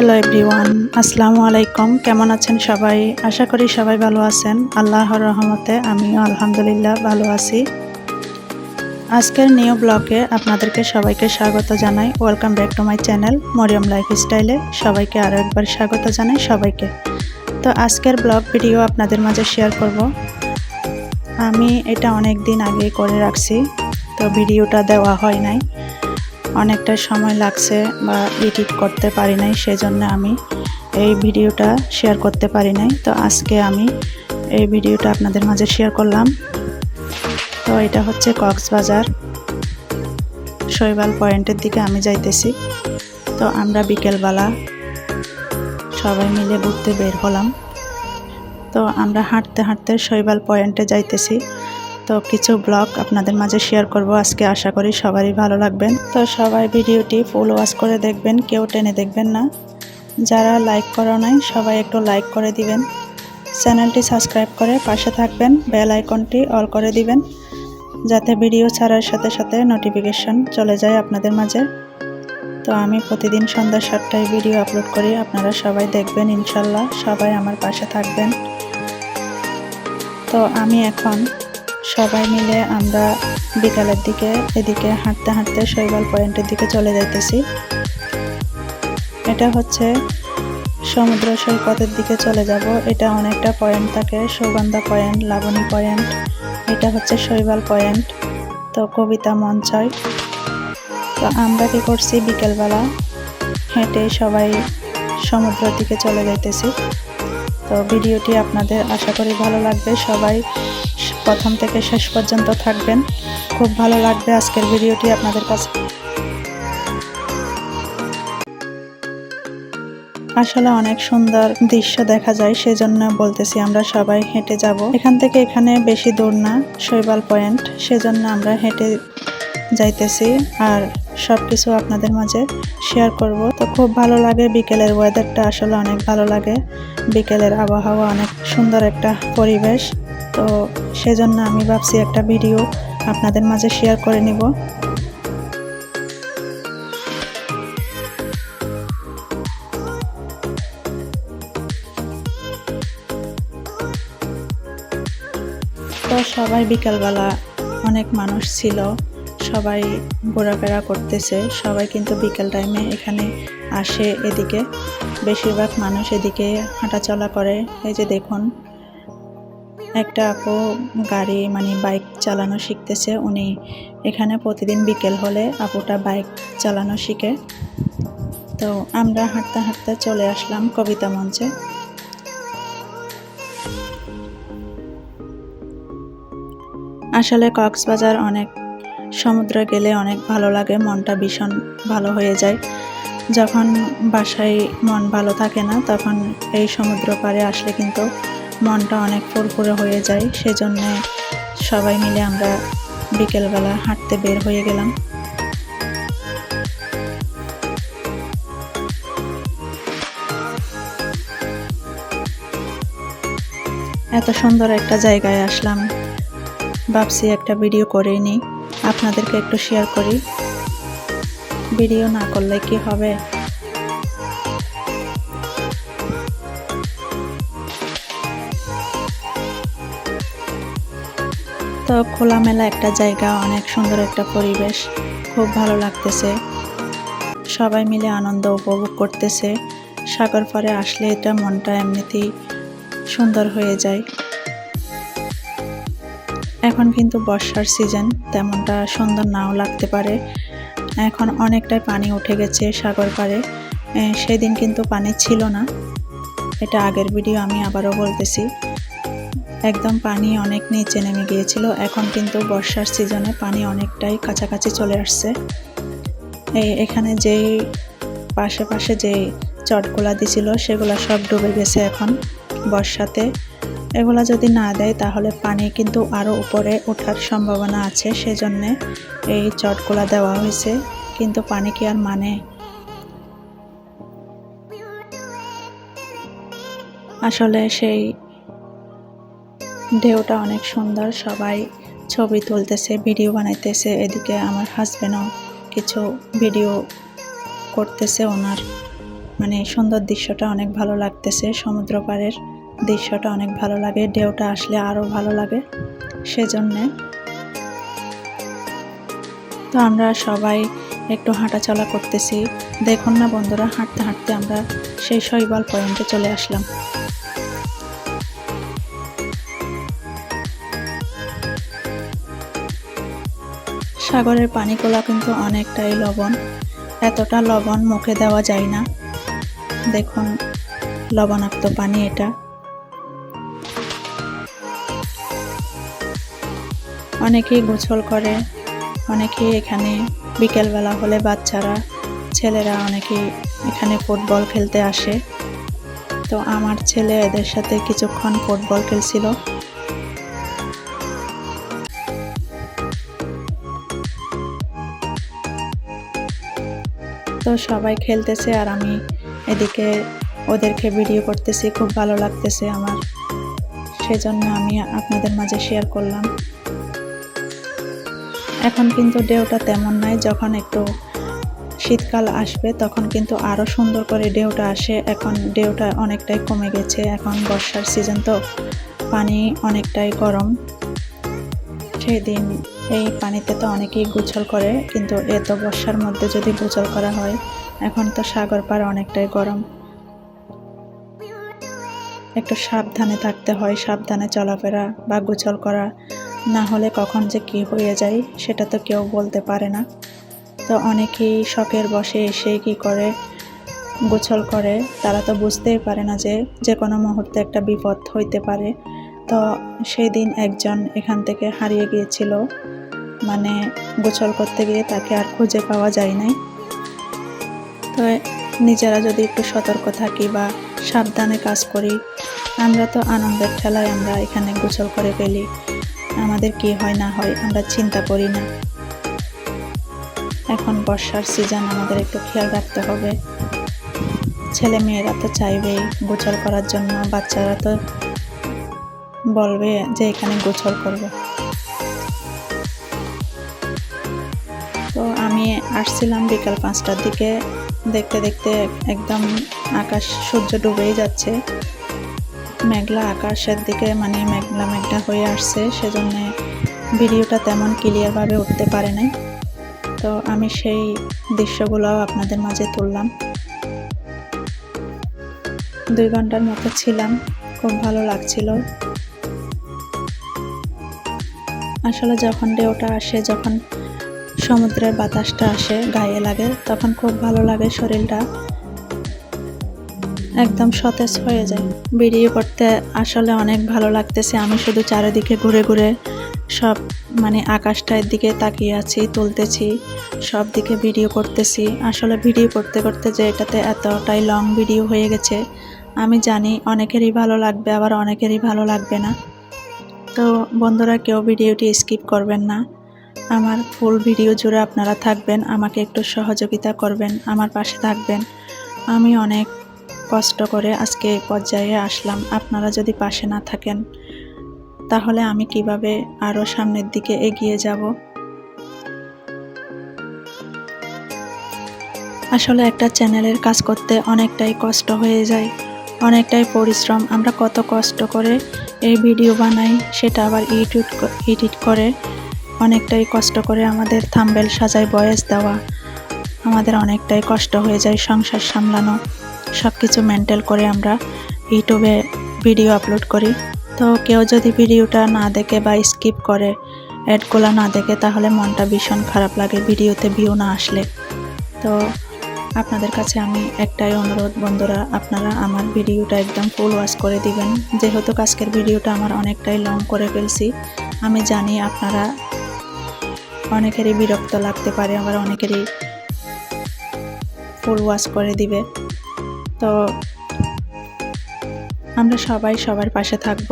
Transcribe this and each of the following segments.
Hello everyone আসসালামু আলাইকুম কেমন আছেন সবাই? আশা করি সবাই ভালো আছেন। আল্লাহর রহমতে আমিও আলহামদুলিল্লাহ ভালো আছি। আজকের নিউ ব্লগে আপনাদেরকে সবাইকে স্বাগত জানাই। Welcome back to my channel Mariyam life স্টাইলে সবাইকে আরও একবার স্বাগত জানাই সবাইকে। তো আজকের ব্লগ ভিডিও আপনাদের মাঝে শেয়ার করব। আমি এটা অনেক দিন আগে করে রাখছি, তো ভিডিওটা দেওয়া হয় নাই। অনেকটা সময় লাগছে বা এডিট করতে পারি নাই, সেজন্য আমি এই ভিডিওটা শেয়ার করতে পারি নাই। তো আজকে আমি এই ভিডিওটা আপনাদের মাঝে শেয়ার করলাম। তো এটা হচ্ছে কক্সবাজার শৈবাল পয়েন্টের দিকে আমি যাইতেছি। তো আমরা বিকেলবেলা সবাই মিলে ঘুরতে বের হলাম। তো আমরা হাঁটতে হাঁটতে শৈবাল পয়েন্টে যাইতেছি। তো কিছু ব্লগ আপনাদের মাঝে শেয়ার করব। আজকে আশা করি সবারই ভালো লাগবেন। তো সবাই ভিডিওটি ফুল ওয়াশ করে দেখবেন, কেউ টেনে দেখবেন না। যারা লাইক করা নাই, সবাই একটু লাইক করে দিবেন। চ্যানেলটি সাবস্ক্রাইব করে পাশে থাকবেন বেল আইকনটি অল করে দিবেন, যাতে ভিডিও ছাড়ার সাথে সাথে নোটিফিকেশন চলে যায় আপনাদের মাঝে। তো আমি প্রতিদিন সন্ধ্যা সাতটায় ভিডিও আপলোড করি, আপনারা সবাই দেখবেন ইনশাল্লাহ, সবাই আমার পাশে থাকবেন। তো আমি এখন সবাই মিলে আমরা বিকালের দিকে এদিকে হাঁটতে হাঁটতে শৈবাল পয়েন্টের দিকে চলে যাইতেছি। এটা হচ্ছে সমুদ্র সৈকতের দিকে চলে যাব। এটা অনেকটা পয়েন্ট থাকে, সুগন্ধা পয়েন্ট, লাবণী পয়েন্ট। এটা হচ্ছে শৈবাল পয়েন্ট, তো কবিতা মঞ্চয়। তো আমরা কি করছি? বিকেলবেলা হেঁটে সবাই সমুদ্রের দিকে চলে যাইতেছি। তো ভিডিওটি আপনাদের আশা করি ভালো লাগবে। সবাই প্রথম থেকে শেষ পর্যন্ত থাকবেন। খুব ভালো লাগবে আজকের ভিডিওটি আপনাদের কাছে। আসলে অনেক সুন্দর দৃশ্য দেখা যায়, সেজন্য বলতেছি আমরা সবাই হেঁটে যাব। এখান থেকে এখানে বেশি দূর না, শৈবাল পয়েন্ট, সেজন্য আমরা হেঁটে যাইতেছি আর সব কিছু আপনাদের মাঝে শেয়ার করব। তো খুব ভালো লাগে বিকেলের ওয়েদারটা আসলে অনেক ভালো লাগে। বিকেলের আবহাওয়া অনেক সুন্দর একটা পরিবেশ। তো সেজন্য আমি ভাবছি একটা ভিডিও আপনাদের মাঝে শেয়ার করে নিব। তো সবাই বিকালবেলা অনেক মানুষ ছিল, সবাই ঘোরাফেরা করতেছে, সবাই কিন্তু বিকেল টাইমে এখানে আসে এদিকে। বেশিরভাগ মানুষ এদিকে হাঁটাচলা করে, এই যে দেখুন। একটা আপু গাড়ি মানে বাইক চালানো শিখতেছে। উনি এখানে প্রতিদিন বিকেল হলে আপুটা বাইক চালানো শিখে। তো আমরা হাঁটতে হাঁটতে চলে আসলাম কবিতা মঞ্চে। আসলে কক্সবাজার অনেক সমুদ্রে গেলে অনেক ভালো লাগে, মনটা ভীষণ ভালো হয়ে যায়। যখন বাসায় মন ভালো থাকে না, তখন এই সমুদ্র পাড়ে আসলে কিন্তু মনটা অনেক ফুরফুরে হয়ে যায়, সেজন্য সবাই মিলে আমরা বিকেলবেলা হাঁটতে বের হয়ে গেলাম। এত সুন্দর একটা জায়গায় আসলাম। ভাবছি একটা ভিডিও করেই নিই। আপনাদেরকে একটু শেয়ার করি। ভিডিও না করলে কি হবে? তো খোলামেলা একটা জায়গা, অনেক সুন্দর একটা পরিবেশ, খুব ভালো লাগতেছে। সবাই মিলে আনন্দ উপভোগ করতেছে। সাগর পাড়ে আসলে এটা মনটা এমনিতেই সুন্দর হয়ে যায়। এখন কিন্তু বর্ষার সিজন তেমনটা সুন্দর নাও লাগতে পারে। এখন অনেকটাই পানি উঠে গেছে সাগর পাড়ে। সেদিন কিন্তু পানি ছিল না। এটা আগের ভিডিও আমি আবারও বলতেছি। একদম পানি অনেক নিচে নেমে গিয়েছিল। এখন কিন্তু বর্ষার সিজনে পানি অনেকটাই কাছাকাছি চলে আসছে। এই এখানে যেই পাশে পাশে যে চটগুলা দিছিল, সেগুলো সব ডুবে গেছে এখন বর্ষাতে। এগুলা যদি না দেয়, তাহলে পানি কিন্তু আরও উপরে ওঠার সম্ভাবনা আছে। সেজন্যে এই চটগুলা দেওয়া হয়েছে। কিন্তু পানি কি আর মানে? আসলে সেই ঢেউটা অনেক সুন্দর, সবাই ছবি তুলতেছে, ভিডিও বানাইতেছে, এদিকে আমার হাজব্যান্ডও কিছু ভিডিও করতেছে ওনার। মানে সুন্দর দৃশ্যটা অনেক ভালো লাগতেছে, সমুদ্র পাড়ের দৃশ্যটা অনেক ভালো লাগে ঢেউটা আসলে আরও ভালো লাগে সেজন্যে। তো আমরা সবাই একটু হাঁটাচলা করতেছি। দেখুন না বন্ধুরা, হাঁটতে হাঁটতে আমরা সেই শৈবাল পয়েন্টে চলে আসলাম। সাগরের পানিগুলো কিন্তু অনেকটাই লবণ। এতটা লবণ মুখে দেওয়া যায় না। দেখুন, লবণাক্ত পানি এটা। অনেকেই গোসল করে, অনেকেই এখানে বিকেলবেলা হলে বাচ্চারা, ছেলেরা অনেকেই এখানে ফুটবল খেলতে আসে। তো আমার ছেলে এদের সাথে কিছুক্ষণ ফুটবল খেলছিল। তো সবাই খেলতেছে আর আমি এদিকে ওদেরকে ভিডিও করতেছি, খুব ভালো লাগতেছে আমার। সেজন্য আমি আপনাদের মাঝে শেয়ার করলাম। এখন কিন্তু ঢেউটা তেমন নাই, যখন একটু শীতকাল আসবে তখন কিন্তু আরও সুন্দর করে ঢেউটা আসে। এখন ঢেউটা অনেকটাই কমে গেছে, এখন বর্ষার সিজন তো পানি অনেকটাই গরম। সেই দিন এই পানিতে তো অনেকেই গোছল করে, কিন্তু এত বর্ষার মধ্যে যদি গোছল করা হয়, এখন তো সাগর পার অনেকটাই গরম। একটু সাবধানে থাকতে হয়, সাবধানে চলাফেরা বা গোছল করা। না হলে কখন যে কি হয়ে যায়, সেটা তো কেউ বলতে পারে না। তো অনেকেই শখের বসে এসে কি করে গোছল করে, তারা তো বুঝতেই পারে না যে যে কোনো মুহূর্তে একটা বিপদ হইতে পারে। তো সেই দিন একজন এখান থেকে হারিয়ে গিয়েছিল। মানে গোছল করতে গিয়ে তাকে আর খুঁজে পাওয়া যায় নাই। তো নিজেরা যদি একটু সতর্ক থাকি বা সাবধানে কাজ করি, আমরা তো আনন্দের ঠেলায় আমরা এখানে গোসল করে ফেলি। আমাদের কি হয় না হয় আমরা চিন্তা করি না। এখন বর্ষার সিজন আমাদের একটু খেয়াল রাখতে হবে। ছেলে মেয়েরা তো চাইবেই গোছল করার জন্য, বাচ্চারা তো বলবে যে এখানে গোছল করব। আমি আসছিলাম বিকাল পাঁচটার দিকে। দেখতে দেখতে একদম আকাশ সূর্য ডুবেই যাচ্ছে। মেঘলা আকাশের দিকে মানে মেঘলা মেঘলা হয়ে আসছে, সেজন্য ভিডিওটা তেমন ক্লিয়ারভাবে উঠতে পারে নাই। তো আমি সেই দৃশ্যগুলো আপনাদের মাঝে তুললাম। দুই ঘণ্টার মতো ছিলাম, খুব ভালো লাগছিল। আসলে যখন ঢেউটা আসে, যখন সমুদ্রের বাতাসটা আসে, গায়ে লাগে, তখন খুব ভালো লাগে শরীরটা। একদম সতেজ হয়ে যায়। ভিডিও করতে আসলে অনেক ভালো লাগতেছে, আমি শুধু চারিদিকে ঘুরে ঘুরে সব মানে আকাশটার দিকে তাকিয়ে আছি, তুলতেছি, সব দিকে ভিডিও করতেছি। আসলে ভিডিও করতে করতে যে এটাতে এতটাই লং ভিডিও হয়ে গেছে, আমি জানি অনেকেরই ভালো লাগবে, আবার অনেকেরই ভালো লাগবে না। তো বন্ধুরা, কেউ ভিডিওটি স্কিপ করবেন না। আমার ফুল ভিডিও জুড়ে আপনারা থাকবেন, আমাকে একটু সহযোগিতা করবেন, আমার পাশে থাকবেন। আমি অনেক কষ্ট করে আজকে এই পর্যায়ে আসলাম, আপনারা যদি পাশে না থাকেন, তাহলে আমি কীভাবে আরও সামনের দিকে এগিয়ে যাব? আসলে একটা চ্যানেলের কাজ করতে অনেকটাই কষ্ট হয়ে যায়, অনেকটাই পরিশ্রম। আমরা কত কষ্ট করে এই ভিডিও বানাই, সেটা আবার ইউটিউব এডিট করে অনেকটাই কষ্ট করে আমাদের থাম্বেল সাজাই বয়েস দেওয়া। আমাদের অনেকটাই কষ্ট হয়ে যায় সংসার সামলানো। সব কিছু মেনটেল করে আমরা ইউটিউবে ভিডিও আপলোড করি। তো কেউ যদি ভিডিওটা না দেখে বা স্কিপ করে, অ্যাডগুলো না দেখে, তাহলে মনটা ভীষণ খারাপ লাগে, ভিডিওতে ভিউ না আসলে। তো আপনাদের কাছে আমি একটাই অনুরোধ, বন্ধুরা, আপনারা আমার ভিডিওটা একদম ফুল ওয়াশ করে দিবেন। যেহেতু আজকের ভিডিওটা আমার অনেকটাই লং করে ফেলছি, আমি জানি আপনারা অনেকেরই বিরক্ত লাগতে পারে, আবার অনেকেরই ফুল ওয়াশ করে দিবে। তো আমরা সবাই সবার পাশে থাকব।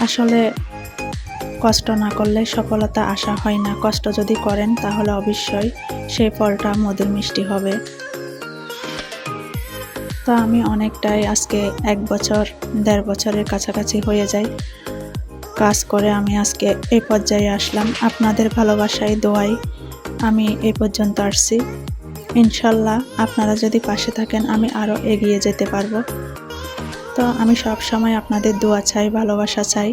আসলে কষ্ট না করলে সফলতা আশা হয় না। কষ্ট যদি করেন তাহলে অবশ্যই সেই ফলটা মধুর মিষ্টি হবে। তো আমি অনেকটাই আজকে এক বছর, দেড় বছরের কাছাকাছি হয়ে যায়। কাজ করে আমি আজকে এই পর্যায়ে আসলাম। আপনাদের ভালোবাসায় দোয়াই আমি এই পর্যন্ত আসছি। ইনশাল্লাহ আপনারা যদি পাশে থাকেন, আমি আরও এগিয়ে যেতে পারব। তো আমি সব সময় আপনাদের দোয়া চাই, ভালোবাসা চাই।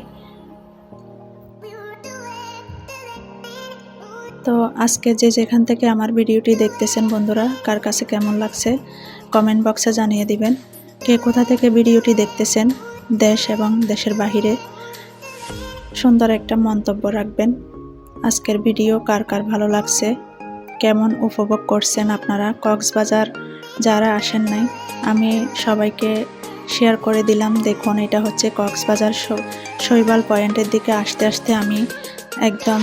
তো আজকে যে যেখান থেকে আমার ভিডিওটি দেখতেছেন বন্ধুরা, কার কাছে কেমন লাগছে কমেন্ট বক্সে জানিয়ে দিবেন। কে কোথা থেকে ভিডিওটি দেখতেছেন, দেশ এবং দেশের বাহিরে সুন্দর একটা মন্তব্য রাখবেন। আজকের ভিডিও কার কার ভালো লাগছে? কেমন উপভোগ করছেন আপনারা? কক্সবাজার যারা আসেন নাই, আমি সবাইকে শেয়ার করে দিলাম। দেখুন, এটা হচ্ছে কক্সবাজার শৈবাল পয়েন্টের দিকে আসতে আসতে আমি একদম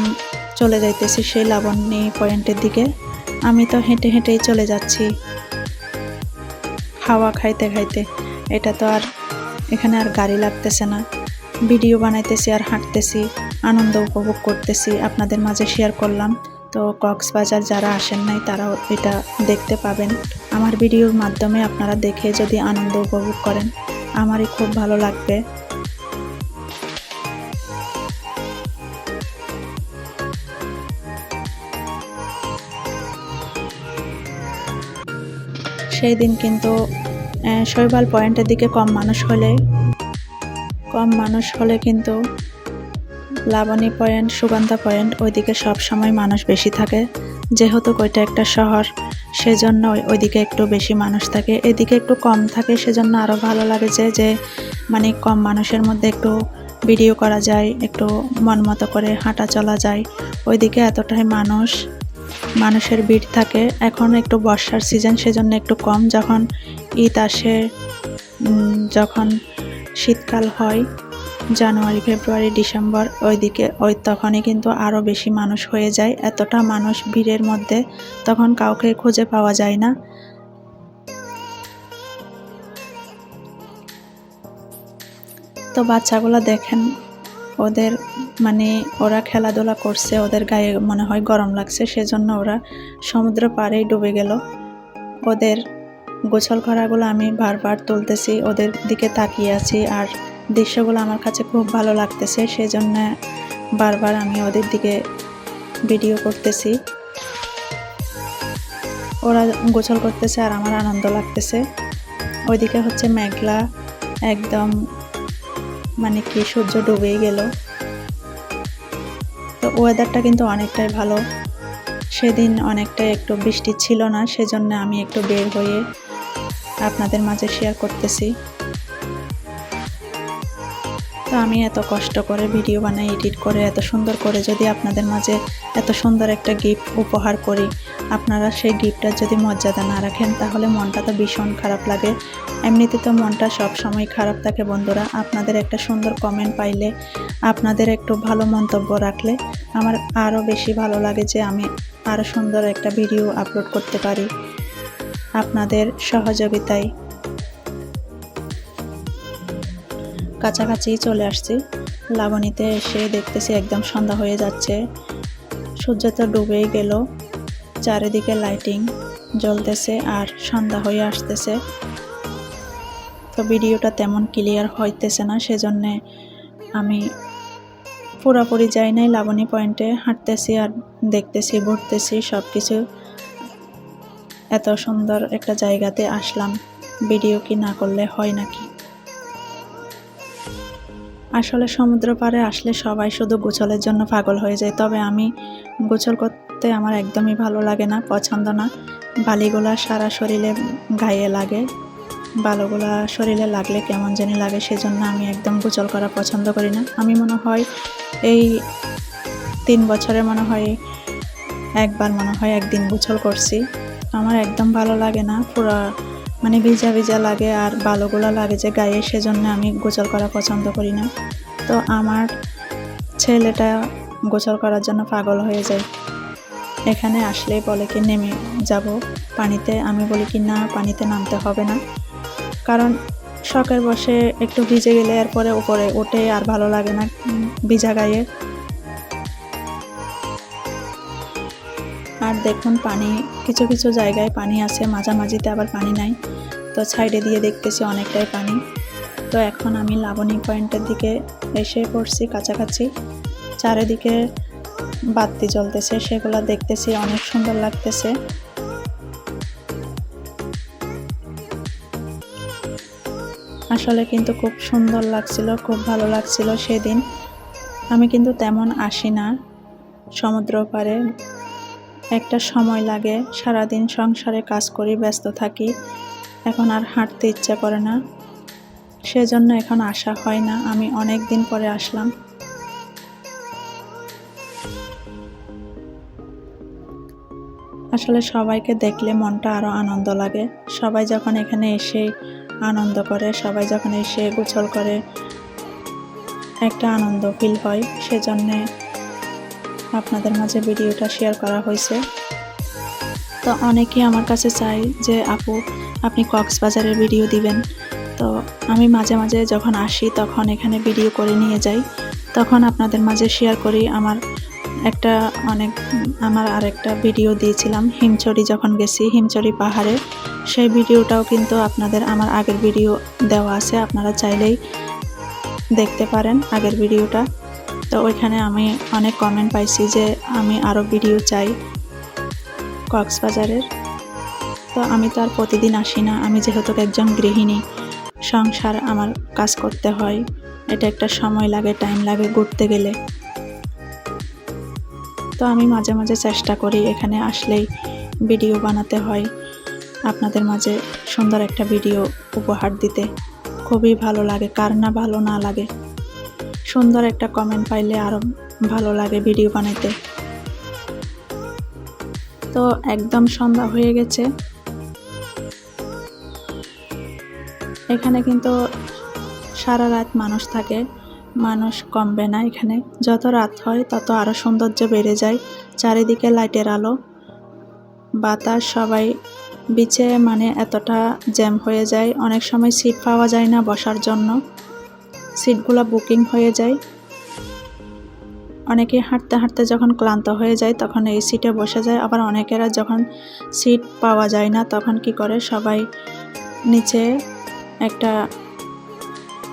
চলে যাইতেছি সেই লাবণী পয়েন্টের দিকে। আমি তো হেঁটে হেঁটেই চলে যাচ্ছি হাওয়া খাইতে খাইতে। এটা তো আর এখানে আর গাড়ি লাগতেছে না। ভিডিও বানাইতেছি আর হাঁটতেছি, আনন্দ উপভোগ করতেছি, আপনাদের মাঝে শেয়ার করলাম। তো কক্সবাজার যারা আসেন নাই, তারাও এটা দেখতে পাবেন। আমার ভিডিওর মাধ্যমে আপনারা দেখে যদি আনন্দ উপভোগ করেন, আমারই খুব ভালো লাগবে। সেই দিন কিন্তু শৈবাল পয়েন্টের দিকে কম মানুষ হলে কম মানুষ হলে কিন্তু লাবণী পয়েন্ট, সুগন্ধা পয়েন্ট ওইদিকে সব সময় মানুষ বেশি থাকে। যেহেতু ওইটা একটা শহর, সেজন্য ওইদিকে একটু বেশি মানুষ থাকে। এদিকে একটু কম থাকে, সেজন্য আরও ভালো লাগে যে যে মানে কম মানুষের মধ্যে একটু ভিডিও করা যায়, একটু মন মতো করে হাঁটা চলা যায়। ওইদিকে এতটাই মানুষ, মানুষের ভিড় থাকে। এখন একটু বর্ষার সিজন সেজন্য একটু কম। যখন ঈদ আসে যখন শীতকাল হয়। জানুয়ারি, ফেব্রুয়ারি, ডিসেম্বর ওইদিকে ওই তখনই কিন্তু আরও বেশি মানুষ হয়ে যায়। এতটা মানুষ ভিড়ের মধ্যে তখন কাউকে খুঁজে পাওয়া যায় না। তো বাচ্চাগুলো দেখেন, ওদের মানে ওরা খেলাধুলা করছে, ওদের গায়ে মনে হয় গরম লাগছে, সেজন্য ওরা সমুদ্র পাড়েই ডুবে গেল। ওদের গোছল করাগুলো আমি বারবার তুলতেছি, ওদের দিকে তাকিয়ে আছি আর দৃশ্যগুলো আমার কাছে খুব ভালো লাগতেছে সেই সেজন্য বারবার আমি ওদের দিকে ভিডিও করতেছি। ওরা গোছল করতেছে আর আমার আনন্দ লাগতেছে। ওইদিকে হচ্ছে মেঘলা, একদম মানে কি সূর্য ডুবেই গেল। তো ওয়েদারটা কিন্তু অনেকটাই ভালো। সেদিন অনেকটাই একটু বৃষ্টি ছিল না, সেজন্য আমি একটু বের হয়ে আপনাদের মাঝে শেয়ার করতেছি। তো আমি এত কষ্ট করে ভিডিও বানাই এডিট করে, এত সুন্দর করে যদি আপনাদের মাঝে এত সুন্দর একটা গিফট উপহার করি, আপনারা সেই গিফটটা যদি মর্যাদা না রাখেন, তাহলে মনটা তো ভীষণ খারাপ লাগে। এমনিতে তো মনটা সব সময় খারাপ থাকে বন্ধুরা। আপনাদের একটা সুন্দর কমেন্ট পাইলে, আপনাদের একটু ভালো মন্তব্য রাখলে, আমার আরও বেশি ভালো লাগে যে আমি আরও সুন্দর একটা ভিডিও আপলোড করতে পারি। আপনাদের সহযোগিতায়। কাছাকাছি চলে আসছি। লাবণীতে এসে দেখতেছি একদম সন্ধ্যা হয়ে যাচ্ছে। সূর্য তো ডুবেই গেল। চারিদিকে লাইটিং জ্বলতেছে আর সন্ধ্যা হয়ে আসতেছে। তো ভিডিওটা তেমন ক্লিয়ার হইতেছে না, সেজন্যে আমি পুরোপুরি যাই নাই। লাবণী পয়েন্টে হাঁটতেছি আর দেখতেছি, ঘুরতেছি সব কিছু এত সুন্দর একটা জায়গাতে আসলাম। ভিডিও কি না করলে হয় নাকি? আসলে সমুদ্র পাড়ে আসলে সবাই শুধু গোছলের জন্য পাগল হয়ে যায়, তবে আমি গোছল করতে আমার একদমই ভালো লাগে না, পছন্দ না। বালিগুলা সারা শরীরে গায়ে লাগে, বালুগুলা শরীরে লাগলে কেমন জানি লাগে, সেজন্য আমি একদম গোছল করা পছন্দ করি না। আমি মনে হয় এই তিন বছরে মনে হয় একবার মনে হয় একদিন গোছল করছি। আমার একদম ভালো লাগে না। পুরো মানে ভিজা ভিজা লাগে আর বালুগুলো লাগে যে গায়ে, সেজন্য আমি গোসল করা পছন্দ করি না। তো আমার ছেলেটা গোসল করার জন্য পাগল হয়ে যায়। এখানে আসলেই বলে কি, নেমে যাব পানিতে। আমি বলি কি, না, পানিতে নামতে হবে না। কারণ শখের বসে একটু ভিজে গেলে এরপরে উপরে ওঠে আর ভালো লাগে না ভিজা গায়ে। আর দেখুন পানি, কিছু কিছু জায়গায় পানি আছে, মাঝামাঝিতে আবার পানি নাই। তো সাইডে দিয়ে দেখতেছি অনেকটাই পানি। তো এখন আমি লাবণী পয়েন্টের দিকে এসে পড়ছি কাছাকাছি। চারিদিকে বাতি জ্বলতেছে, সেগুলো দেখতেছি অনেক সুন্দর লাগতেছে। আসলে কিন্তু খুব সুন্দর লাগছিল, খুব ভালো লাগছিল সেদিন। আমি কিন্তু তেমন আসি না সমুদ্র পারে একটা সময় লাগে, সারাদিন সংসারে কাজ করি, ব্যস্ত থাকি। এখন আর হাঁটতে ইচ্ছা করে না। সেজন্য এখন আসা হয় না। আমি অনেক দিন পরে আসলাম। আসলে সবাইকে দেখলে মনটা আরও আনন্দ লাগে। সবাই যখন এখানে এসে আনন্দ করে, সবাই যখন এসে গোছল করে, একটা আনন্দ ফিল হয়। সেজন্যে আপনাদের মাঝে ভিডিওটা শেয়ার করা হয়েছে। তো অনেকেই আমার কাছে চাই যে, আপু, আপনি কক্সবাজারের ভিডিও দিবেন। তো আমি মাঝে মাঝে যখন আসি, তখন এখানে ভিডিও করে নিয়ে যাই। তখন আপনাদের মাঝে শেয়ার করি আমার একটা অনেক, আমার আরেকটা ভিডিও দিয়েছিলাম হিমচড়ি যখন গেছি হিমচড়ি পাহাড়ে। সেই ভিডিওটাও কিন্তু আপনাদের আমার আগের ভিডিও দেওয়া আছে, আপনারা চাইলেই দেখতে পারেন আগের ভিডিওটা তো ওইখানে আমি অনেক কমেন্ট পাইছি যে আমি আরও ভিডিও চাই কক্সবাজারের। তো আমি তো আর প্রতিদিন আসি না, আমি যেহেতু একজন গৃহিণী, সংসার আমার কাজ করতে হয়, এটা একটা সময় লাগে টাইম লাগে ঘুরতে গেলে। তো আমি মাঝে মাঝে চেষ্টা করি এখানে আসলেই ভিডিও বানাতে হয়, আপনাদের মাঝে সুন্দর একটা ভিডিও উপহার দিতে। খুবই ভালো লাগে, কার না ভালো না লাগে। সুন্দর একটা কমেন্ট পাইলে আরও ভালো লাগে ভিডিও বানাইতে। তো একদম সন্ধ্যা হয়ে গেছে। এখানে কিন্তু সারা রাত মানুষ থাকে, মানুষ কমবে না এখানে। যত রাত হয়, তত আরও সৌন্দর্য বেড়ে যায়। চারিদিকে লাইটের আলো। বাতাস সবাই বিচে মানে এতটা জ্যাম হয়ে যায়। অনেক সময় সিট পাওয়া যায় না বসার জন্য। সিটগুলো বুকিং হয়ে যায়। অনেকে হাঁটতে হাঁটতে যখন ক্লান্ত হয়ে যায়, তখন এই সিটে বসে যায়। আবার অনেকেরা যখন সিট পাওয়া যায় না, তখন কি করে? সবাই নিচে একটা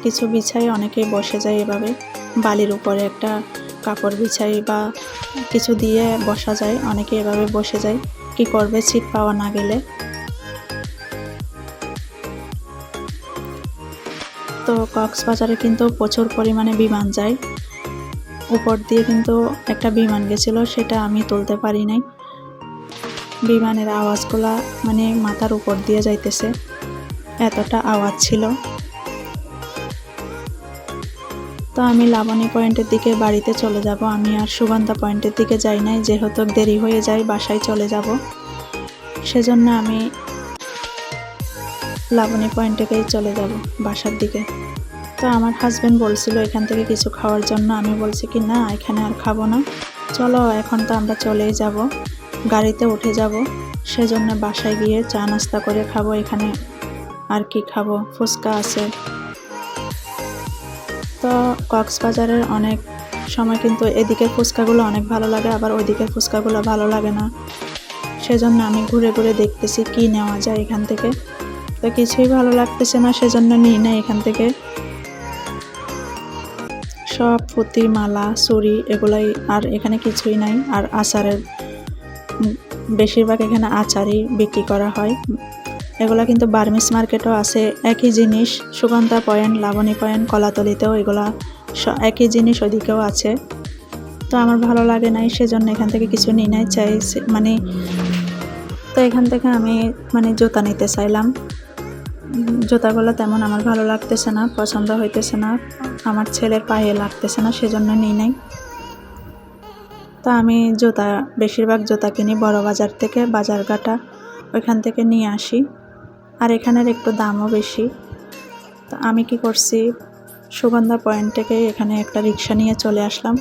কিছু বিছাই অনেকেই বসে যায় এভাবে। বালির উপরে একটা কাপড় বিছাই বা কিছু দিয়ে বসা যায়, অনেকে এভাবে বসে যায়। কি করবে? সিট পাওয়া না গেলে। তো কক্সবাজারে কিন্তু প্রচুর পরিমাণে বিমান যায়। উপর দিয়ে কিন্তু একটা বিমান গেছিল, সেটা আমি তুলতে পারি নাই। বিমানের আওয়াজগুলা মানে মাথার উপর দিয়ে যাইতেছে। এতটা আওয়াজ ছিল। তো আমি লাবণী পয়েন্টের দিকে বাড়িতে চলে যাব। আমি আর সুগন্ধা পয়েন্টের দিকে যাই নাই, যেহেতু দেরি হয়ে যায়, বাসায় চলে যাব। সেজন্য আমি লাবণী পয়েন্টেকেই চলে যাব, বাসার দিকে। তো আমার হাজব্যান্ড বলছিল, এখান থেকে কিছু খাওয়ার জন্য। আমি বলছি কি, না, এখানে আর খাব না। চলো, এখন তো আমরা চলেই যাব। গাড়িতে উঠে যাব। সেজন্য বাসায় গিয়ে চা নাস্তা করে খাব। এখানে আর কি খাব? ফুচকা আছে। তো কক্সবাজারের অনেক সময় কিন্তু এদিকে ফুচকাগুলো অনেক ভালো লাগে, আবার ওইদিকে ফুচকাগুলো ভালো লাগে না। সেজন্য আমি ঘুরে ঘুরে দেখতেছি কি নেওয়া যায় এখান থেকে। তো কিছুই ভালো লাগতেছে না, সেজন্য নিই না এখান থেকে। সব পুঁতি মালা চুড়ি এগুলাই আর এখানে কিছুই নাই। আর আচারের বেশিরভাগ এখানে আচারই বিক্রি করা হয়। এগুলো কিন্তু বার্মিস মার্কেটও আছে, একই জিনিস, সুগন্ধা পয়েন্ট, লাবণী পয়েন্ট, কলাতলিতেও এগুলা একই জিনিস ওদিকেও আছে। তো আমার ভালো লাগে নাই, সেজন্য এখান থেকে কিছু নিই নাই, চাই মানে তো এখান থেকে আমি মানে জুতা নিতে চাইলাম। জুতাগুলো তেমন আমার ভালো লাগতেছে না, পছন্দ হইতেছে না, আমার ছেলের পায়ে লাগতেছে না, সেজন্য নিই নাই। তা আমি জুতা, বেশিরভাগ জুতা কিনি বড় বাজার থেকে বাজার ঘাটা ওইখান থেকে নিয়ে আসি। আর এখানের একটু দামও বেশি। তো আমি কি করছি, সুগন্ধা পয়েন্ট থেকে এখানে একটা রিক্সা নিয়ে চলে আসলাম।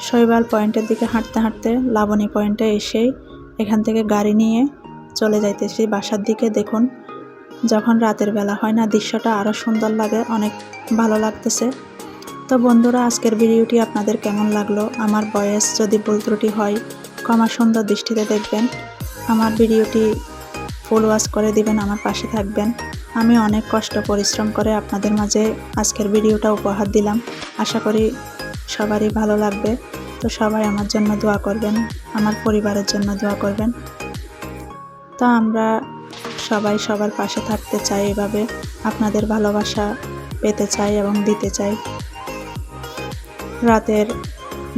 শৈবাল পয়েন্টের দিকে হাঁটতে হাঁটতে লাবণী পয়েন্টে এসেই এখান থেকে গাড়ি নিয়ে চলে যাইতেছি। বাসার দিকে দেখুন যখন রাতের বেলা হয় না, দৃশ্যটা আরও সুন্দর লাগে, অনেক ভালো লাগতেছে। তো বন্ধুরা, আজকের ভিডিওটি আপনাদের কেমন লাগল? আমার বয়স যদি ভুল ত্রুটি হয়, ক্ষমা সুন্দর দৃষ্টিতে দেখবেন। আমার ভিডিওটি ফুল ওয়াশ করে দিবেন, আমার পাশে থাকবেন। আমি অনেক কষ্ট, পরিশ্রম করে আপনাদের মাঝে আজকের ভিডিওটা উপহার দিলাম। আশা করি সবারই ভালো লাগবে। তো সবাই আমার জন্য দোয়া করবেন, আমার পরিবারের জন্য দোয়া করবেন। তো আমরা সবাই সবার পাশে থাকতে চাই এভাবে আপনাদের ভালোবাসা পেতে চাই এবং দিতে চাই রাতের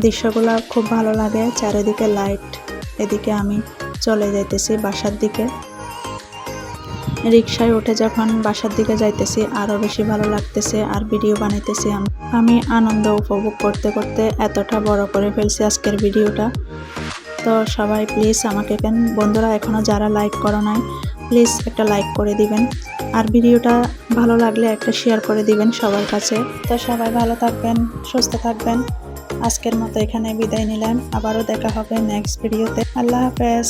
দৃশ্যগুলো খুব ভালো লাগে, চারিদিকে লাইট এদিকে আমি চলে যাইতেছি বাসার দিকে। রিক্সায় উঠে যখন বাসার দিকে যাইতেছি আরও বেশি ভালো লাগতেছে আর ভিডিও বানাইতেছি আমি। আমি আনন্দ উপভোগ করতে করতে এতটা বড় করে ফেলছি আজকের ভিডিওটা তো সবাই প্লিজ আমাকে কেন, বন্ধুরা এখনও যারা লাইক করো নাই প্লিজ একটা লাইক করে দিবেন। আর ভিডিওটা ভালো লাগলে একটা শেয়ার করে দিবেন সবার কাছে। তো সবাই ভালো থাকবেন, সুস্থ থাকবেন। আজকের মতো এখানে বিদায় নিলাম। আবারও দেখা হবে নেক্সট ভিডিওতে আল্লাহ হাফেজ।